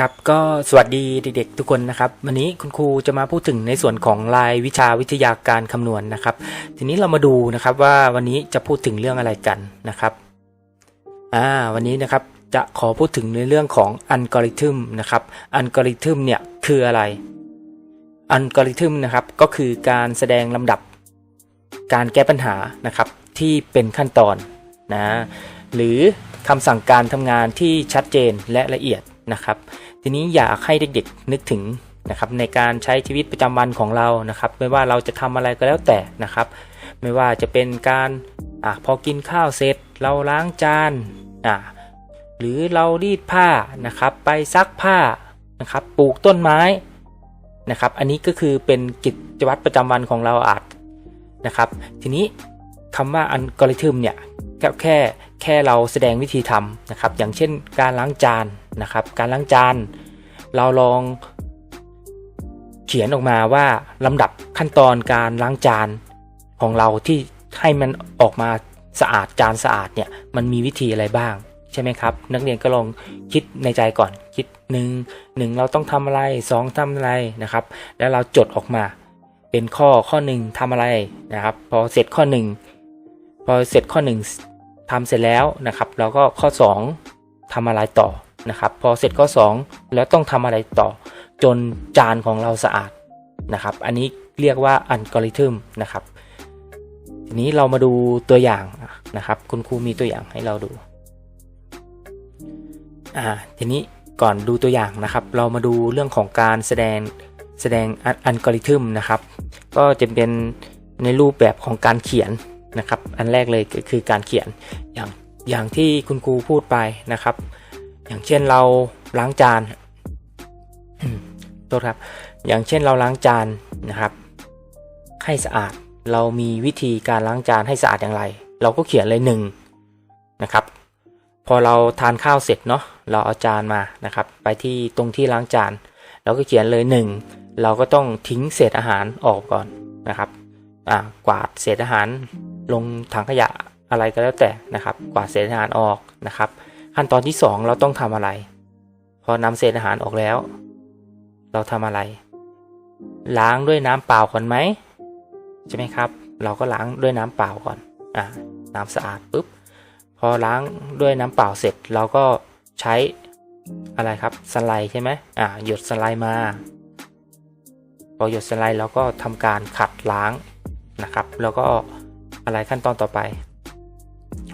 ครับก็สวัสดีเด็กๆทุกคนนะครับ วันนี้คุณครูจะมาพูดถึงในส่วนของรายวิชาวิทยาการคำนวณนะครับ ทีนี้เรามาดูนะครับว่าวันนี้จะพูดถึงเรื่องอะไรกันนะครับอ่าวันนี้นะครับจะขอพูดถึงในเรื่องของอัลกอริทึมนะครับอัลกอริทึมเนี่ยคืออะไรอัลกอริทึมนะครับก็คือการแสดงลำดับการแก้ปัญหานะครับที่เป็นขั้นตอนนะหรือคำสั่งการทำงานที่ชัดเจนและละเอียด นะครับ ทีนี้อยากให้เด็กๆนึกถึงนะครับในการใช้ชีวิตประจำวันของเรานะครับ ไม่ว่าเราจะทำอะไรก็แล้วแต่นะครับ ไม่ว่าจะเป็นการอพอกินข้าวเสร็จ เราล้างจานอะหรือเรารีดผ้านะครับ ไปซักผ้านะครับ ปลูกต้นไม้นะครับ อันนี้ก็คือเป็นกิจวัตรประจำวันของเราอาจนะครับ ทีนี้คำว่าอัลกอริทึมเนี่ยก็แค่ แค่เราแสดงวิธีทำนะครับ อย่างเช่นการล้างจานนะครับ การล้างจาน เราลองเขียนออกมาว่าลำดับขั้นตอนการล้างจานของเราที่ให้มันออกมาสะอาดจานสะอาดเนี่ยมันมีวิธีอะไรบ้างใช่ไหมครับ นักเรียนก็ลองคิดในใจก่อนคิดหนึ่งหนึ่งเราต้องทำอะไรสองทำอะไรนะครับ แล้วเราจดออกมา เป็นข้อข้อหนึ่งทำอะไรนะครับ พอเสร็จข้อหนึ่งพอเสร็จข้อหนึ่ง ทำเสร็จแล้วนะครับเราก็ข้อสองทำอะไรต่อนะครับ พอเสร็จข้อสองแล้วต้องทำอะไรต่อ จนจานของเราสะอาดนะครับ อันนี้เรียกว่าอัลกอริทึมนะครับทีนี้เรามาดูตัวอย่างนะครับ คุณครูมีตัวอย่างให้เราดูอ่าทีนี้ก่อนดูตัวอย่างนะครับ เรามาดูเรื่องของการแสดงแสดงอัลกอริทึมนะครับ ก็จะเป็นในรูปแบบของการเขียน นะครับ อันแรกเลยก็คือการเขียนอย่างอย่างที่คุณครูพูดไปนะครับ อย่างเช่นเราล้างจานโทษครับ อย่างเช่นเราล้างจานนะครับ ให้สะอาดเรามีวิธีการล้างจานให้สะอาดอย่างไร เราก็เขียนเลยหนึ่งนะครับ พอเราทานข้าวเสร็จเนาะเราเอาจานมานะครับ ไปที่ตรงที่ล้างจานเราก็เขียนเลยหนึ่งเราก็ต้องทิ้งเศษอาหารออกก่อนนะครับ อ่ากวาดเศษอาหาร ลงถังขยะอะไรก็แล้วแต่นะครับ กวาดเศษอาหารออกนะครับ ขั้นตอนที่ 2 เราต้องทำอะไร พอนำเศษอาหารออกแล้ว เราทำอะไร ล้างด้วยน้ำเปล่าก่อนไหมใช่ไหมครับ เราก็ล้างด้วยน้ำเปล่าก่อนอ่าน้ำสะอาดปุ๊บพอล้างด้วยน้ำเปล่าเสร็จเราก็ใช้อะไรครับสไลด์ใช่ไหมอ่าหยดสไลด์มาพอหยดสไลด์เราก็ทำการขัดล้างนะครับ แล้วก็ อะไรขั้นตอนต่อไป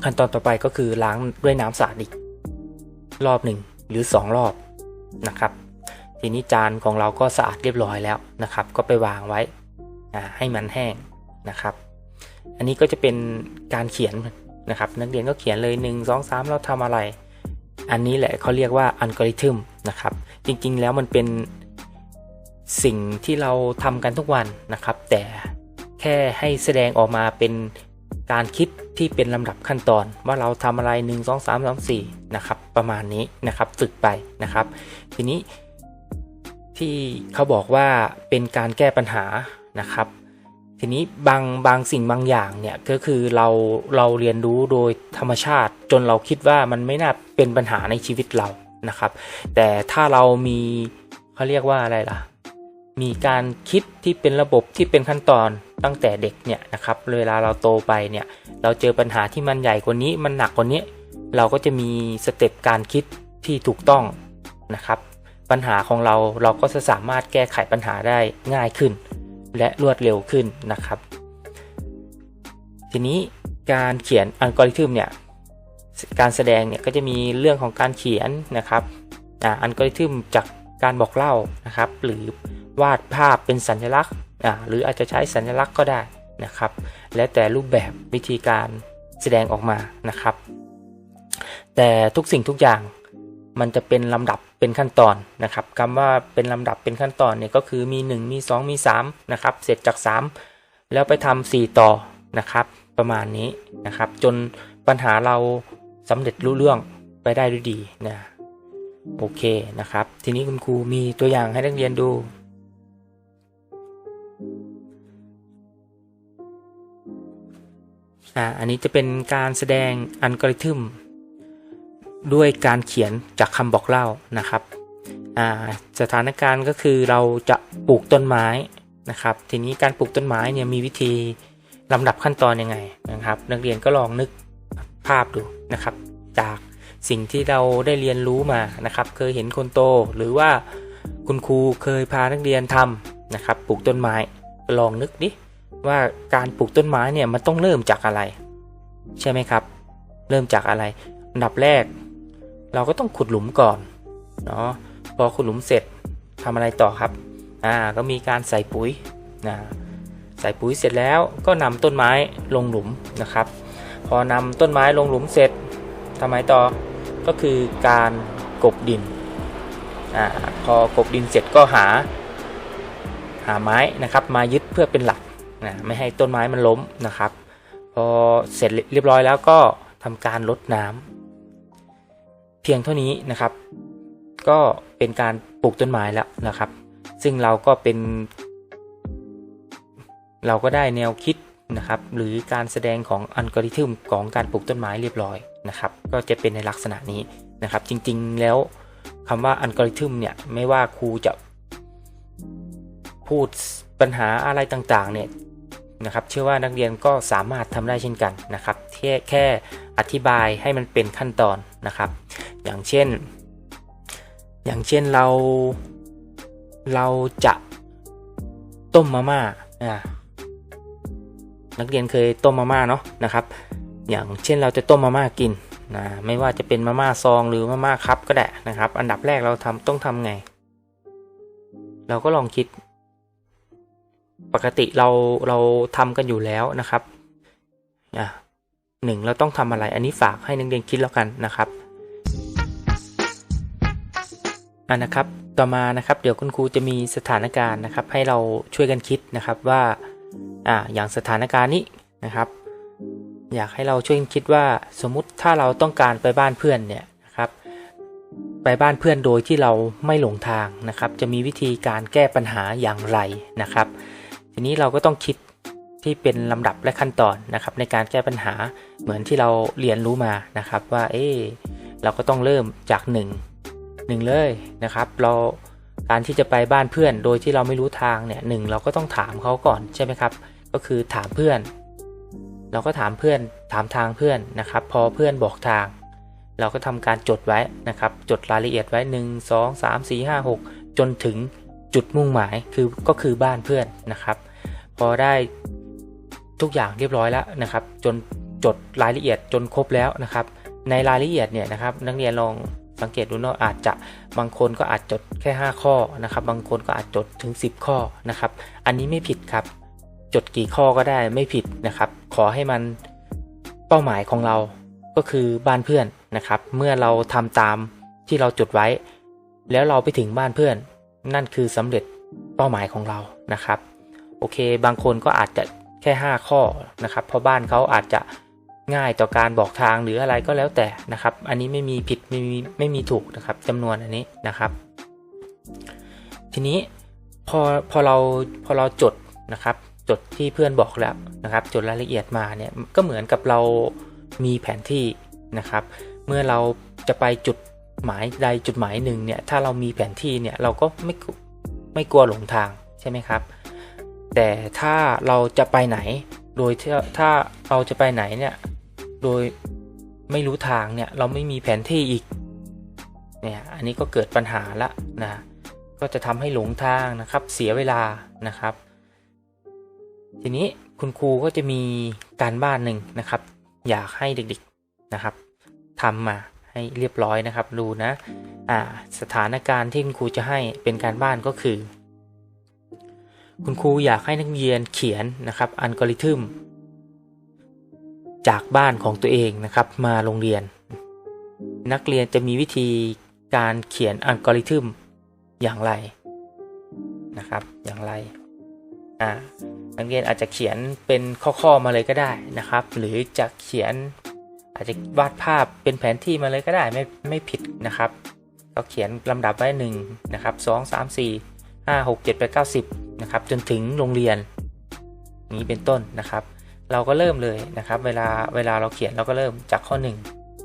ขั้นตอนต่อไปก็คือล้างด้วยน้ำสะอาดอีก รอบหนึ่งหรือ 2 รอบนะครับ ทีนี้จานของเราก็สะอาดเรียบร้อยแล้วนะครับ ก็ไปวางไว้ให้มันแห้งนะครับ อันนี้ก็จะเป็นการเขียนนะครับ นักเรียนก็เขียนเลย 1 2 3 เราทำอะไร อันนี้แหละเขาเรียกว่าอัลกอริทึมนะครับ จริงๆแล้วมันเป็นสิ่งที่เราทำกันทุกวันนะครับ แต่ แค่ให้แสดงออกมาเป็นการคิดที่เป็นลำดับขั้นตอน ว่าเราทำอะไร 1 2 3 3 4นะครับประมาณนี้นะครับฝึกไปนะครับ ทีนี้ที่เขาบอกว่าเป็นการแก้ปัญหานะครับ ทีนี้บางบางสิ่งบางอย่างเนี่ยก็คือเราเราเรียนรู้โดยธรรมชาติ จนเราคิดว่ามันไม่น่าเป็นปัญหาในชีวิตเรานะครับ แต่ถ้าเรามีเขาเรียกว่าอะไรล่ะ มีการคิดที่เป็นระบบที่เป็นขั้นตอนตั้งแต่เด็กเนี่ยนะครับเวลาเราโตไปเนี่ยเราเจอปัญหาที่มันใหญ่กว่านี้มันหนักกว่านี้ เราก็จะมีสเต็ปการคิดที่ถูกต้องนะครับ ปัญหาของเราเราก็จะสามารถแก้ไขปัญหาได้ง่ายขึ้น และรวดเร็วขึ้นนะครับ ทีนี้การเขียนอัลกอริทึมเนี่ยการแสดงเนี่ยก็จะมีเรื่องของการเขียนนะครับอัลกอริทึมจากการบอกเล่านะครับ หรือ วาดภาพเป็นสัญลักษณ์หรืออาจจะใช้สัญลักษณ์ก็ได้นะครับ และแต่รูปแบบวิธีการแสดงออกมานะครับ แต่ทุกสิ่งทุกอย่างมันจะเป็นลำดับเป็นขั้นตอนนะครับคำว่าเป็นลำดับเป็นขั้นตอนเนี่ยก็คือมี 1 มี 2 มี3นะครับเสร็จจาก 3 แล้วไปทำ4ต่อนะครับ ประมาณนี้นะครับ จนปัญหาเราสำเร็จรู้เรื่องไปได้ด้วยดีนะโอเคนะครับ ทีนี้คุณครูมีตัวอย่างให้นักเรียนดู อ่าอันนี้จะเป็นการแสดงอัลกอริทึมด้วยการเขียนจากคำบอกเล่านะครับอ่าสถานการณ์ก็คือเราจะปลูกต้นไม้นะครับ ทีนี้การปลูกต้นไม้เนี่ยมีวิธีลำดับขั้นตอนยังไงนะครับ นักเรียนก็ลองนึกภาพดูนะครับ จากสิ่งที่เราได้เรียนรู้มานะครับ เคยเห็นคนโตหรือว่าคุณครูเคยพานักเรียนทำนะครับ ปลูกต้นไม้ลองนึกดิ ว่าการปลูกต้นไม้เนี่ยมันต้องเริ่มจากอะไร ใช่ไหมครับ เริ่มจากอะไรอันดับแรก เราก็ต้องขุดหลุมก่อนเนาะพอขุดหลุมเสร็จทำอะไรต่อครับอ่าก็มีการใส่ปุ๋ยนะใส่ปุ๋ยเสร็จแล้วก็นำต้นไม้ลงหลุมนะครับ พอนำต้นไม้ลงหลุมเสร็จทำไมต่อก็คือการกบดินอ่าพอกบดินเสร็จก็หาหาไม้นะครับ มายึดเพื่อเป็นหลัก นะไม่ให้ต้นไม้มันล้มนะครับ พอเสร็จเรียบร้อยแล้วก็ทำการลดน้ำเพียงเท่านี้นะครับ ก็เป็นการปลูกต้นไม้แล้วนะครับ ซึ่งเราก็เป็น เราก็ได้แนวคิดนะครับ หรือการแสดงของอัลกอริทึมของการปลูกต้นไม้เรียบร้อยนะครับ ก็จะเป็นในลักษณะนี้นะครับ จริงๆแล้วคำว่าอัลกอริทึมเนี่ยไม่ว่าครูจะพูดปัญหาอะไรต่างๆเนี่ย นะครับเชื่อว่านักเรียนก็สามารถทำได้เช่นกันนะครับแค่แค่อธิบายให้มันเป็นขั้นตอนนะครับ อย่างเช่น อย่างเช่นเราเราจะต้มมาม่าอ่านักเรียนเคยต้มมาม่าเนาะนะครับ อย่างเช่นเราจะต้มมาม่ากินนะไม่ว่าจะเป็นมาม่าซองหรือมาม่าคัพก็ได้นะครับ อันดับแรกเราทำต้องทำไง เราก็ลองคิด ปกติเราเราทำกันอยู่แล้วนะครับอะหนึ่งเราต้องทำอะไรอันนี้ฝากให้นักเรียนคิดแล้วกันนะครับอะนะครับ ต่อมานะครับ เดี๋ยวคุณครูจะมีสถานการณ์นะครับ ให้เราช่วยกันคิดนะครับว่าอ่าอย่างสถานการณ์นี้นะครับ อยากให้เราช่วยกันคิดว่าสมมุติถ้าเราต้องการไปบ้านเพื่อนเนี่ยนะครับ ไปบ้านเพื่อนโดยที่เราไม่หลงทางนะครับ จะมีวิธีการแก้ปัญหาอย่างไรนะครับ ทีนี้เราก็ต้องคิดที่เป็นลำดับและขั้นตอนนะครับ ในการแก้ปัญหาเหมือนที่เราเรียนรู้มานะครับ ว่าเอ๊เราก็ต้องเริ่มจาก1 1เลยนะครับ เราการที่จะไปบ้านเพื่อนโดยที่เราไม่รู้ทางเนี่ยหนึ่งเราก็ต้องถามเขาก่อนใช่ไหมครับ ก็คือถามเพื่อน เราก็ถามเพื่อนถามทางเพื่อนนะครับ พอเพื่อนบอกทาง เราก็ทำการจดไว้นะครับ จดรายละเอียดไว้ 1 2 3 4 5 6 จนถึง จุดมุ่งหมายคือก็คือบ้านเพื่อนนะครับ พอได้ทุกอย่างเรียบร้อยแล้วนะครับ จนจดรายละเอียดจนครบแล้วนะครับ ในรายละเอียดเนี่ยนะครับ นักเรียนลองสังเกตดูเนาะอาจจะบางคนก็อาจจดแค่ 5 ข้อนะครับ บางคนก็อาจจดถึง 10 ข้อนะครับ อันนี้ไม่ผิดครับ จดกี่ข้อก็ได้ไม่ผิดนะครับ ขอให้มันเป้าหมายของเราก็คือบ้านเพื่อนนะครับ เมื่อเราทำตามที่เราจดไว้ แล้วเราไปถึงบ้านเพื่อน นั่นคือสำเร็จเป้าหมายของเรานะครับ โอเค บางคนก็อาจจะแค่ 5 ข้อนะครับ เพราะบ้านเขาอาจจะง่ายต่อการบอกทางหรืออะไรก็แล้วแต่นะครับ อันนี้ไม่มีผิดไม่มีไม่มีถูกนะครับจำนวนอันนี้นะครับ ทีนี้พอพอเราพอเราจดนะครับ จดที่เพื่อนบอกแล้วนะครับ จดรายละเอียดมาเนี่ยก็เหมือนกับเรามีแผนที่นะครับ เมื่อเราจะไปจุด หมายใดจุดหมายหนึ่งเนี่ยถ้าเรามีแผนที่เนี่ยเราก็ไม่ไม่กลัวหลงทางใช่ไหมครับ แต่ถ้าเราจะไปไหน โดยถ้าเราจะไปไหนเนี่ยโดยไม่รู้ทางเนี่ยเราไม่มีแผนที่อีกเนี่ยอันนี้ก็เกิดปัญหาละนะก็จะทำให้หลงทางนะครับเสียเวลานะครับ ทีนี้คุณครูก็จะมีการบ้านหนึ่งนะครับ อยากให้เด็กๆนะครับทำมา ให้เรียบร้อยนะครับ ดูนะอ่าสถานการณ์ที่คุณครูจะให้เป็นการบ้านก็คือ คุณครูอยากให้นักเรียนเขียนนะครับอัลกอริทึมจากบ้านของตัวเองนะครับ มาโรงเรียน นักเรียนจะมีวิธีการเขียนอัลกอริทึมอย่างไรนะครับ อย่างไรอ่านักเรียนอาจจะเขียนเป็นข้อๆมาเลยก็ได้นะครับ หรือจะเขียน อาจจะวาดภาพเป็นแผนที่มาเลยก็ได้ไม่ไม่ผิดนะครับ ก็เขียนลำดับไว้หนึ่งนะครับสองสามสี่ห้าหกเจ็ดแปดเก้าสิบนะครับจนถึงโรงเรียน นี้เป็นต้นนะครับ เราก็เริ่มเลยนะครับ เวลาเวลาเราเขียนเราก็เริ่มจากข้อ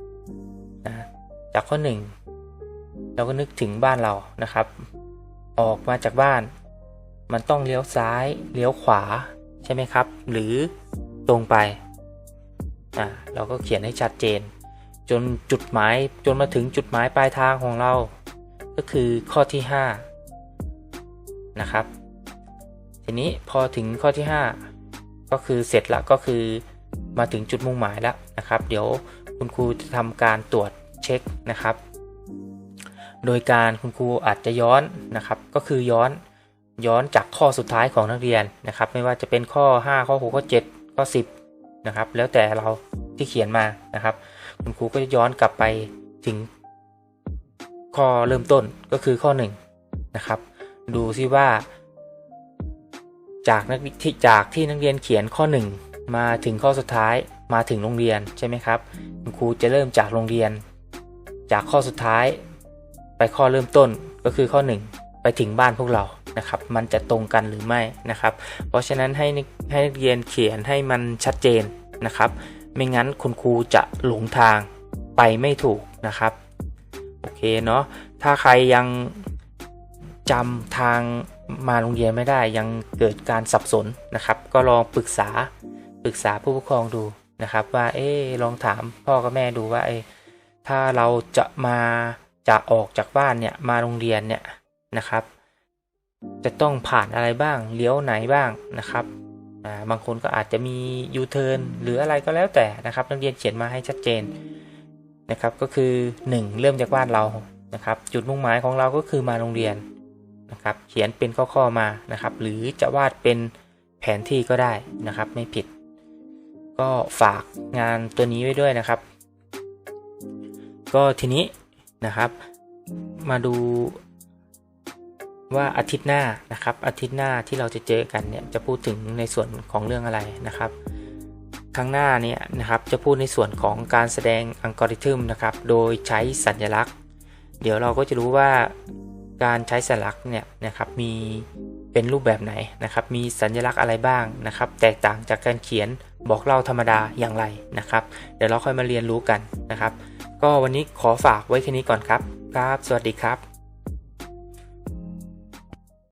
1นะจากข้อ 1 เราก็นึกถึงบ้านเรานะครับ ออกมาจากบ้าน มันต้องเลี้ยวซ้ายเลี้ยวขวาใช่ไหมครับ หรือตรงไป อ่าเราก็เขียนให้ชัดเจน จนจุดหมายจนมาถึงจุดหมายปลายทางของเรา ก็คือข้อที่ 5 นะครับ ทีนี้พอถึงข้อที่ 5 ก็คือเสร็จละก็คือมาถึงจุดมุ่งหมายแล้วนะครับ เดี๋ยวคุณครูจะทำการตรวจเช็คนะครับ โดยการคุณครูอาจจะย้อนนะครับ ก็คือย้อนย้อนจากข้อสุดท้ายของนักเรียนนะครับ ไม่ว่าจะเป็นข้อ 5 ข้อ 6 ข้อ 7 ข้อ 10 นะครับ แล้วแต่เราที่เขียนมานะครับ คุณครูก็จะย้อนกลับไปถึงข้อเริ่มต้นก็คือข้อ 1 นะครับ ดูซิว่า จากนักที่จากที่นักเรียนเขียนข้อ 1 มาถึงข้อสุดท้ายมาถึงโรงเรียนใช่ไหมครับ คุณครูจะเริ่มจากโรงเรียน จากข้อสุดท้ายไปข้อเริ่มต้นก็คือข้อ 1 ไปถึงบ้านพวกเรานะครับ มันจะตรงกันหรือไม่นะครับ เพราะฉะนั้นให้ ให้นักเรียนเขียนให้มันชัดเจนนะครับ ไม่งั้นคุณครูจะหลงทางไปไม่ถูกนะครับ โอเคเนาะถ้าใครยังจำทางมาโรงเรียนไม่ได้ยังเกิดการสับสนนะครับ ก็ลองปรึกษาปรึกษาผู้ปกครองดูนะครับ ว่าเอ๊ลองถามพ่อกับแม่ดูว่าเอ๊ถ้าเราจะมาจะออกจากบ้านเนี่ยมาโรงเรียนเนี่ยนะครับ จะต้องผ่านอะไรบ้างเลี้ยวไหนบ้างนะครับ บางคนก็อาจจะมียูเทิร์นหรืออะไรก็แล้วแต่นะครับนักเรียนเขียนมาให้ชัดเจนนะครับก็คือ 1 เริ่มจากบ้านเรานะครับ จุดมุ่งหมายของเราก็คือมาโรงเรียนนะครับเขียนเป็นข้อๆมานะครับ หรือจะวาดเป็นแผนที่ก็ได้นะครับ ไม่ผิด ก็ฝากงานตัวนี้ไว้ด้วยนะครับ ก็ทีนี้นะครับ มาดู ว่าอาทิตย์หน้านะครับอาทิตย์หน้าที่เราจะเจอกันเนี่ยจะพูดถึงในส่วนของเรื่องอะไรนะครับครั้งหน้าเนี่ยนะครับจะพูดในส่วนของการแสดงอัลกอริทึมนะครับโดยใช้สัญลักษณ์ เดี๋ยวเราก็จะรู้ว่าการใช้สัญลักษณ์เนี่ยนะครับมีเป็นรูปแบบไหนนะครับมีสัญลักษณ์อะไรบ้างนะครับ แตกต่างจากการเขียนบอกเล่าธรรมดาอย่างไรนะครับ เดี๋ยวเราค่อยมาเรียนรู้กันนะครับ ก็วันนี้ขอฝากไว้แค่นี้ก่อนครับครับ สวัสดีครับ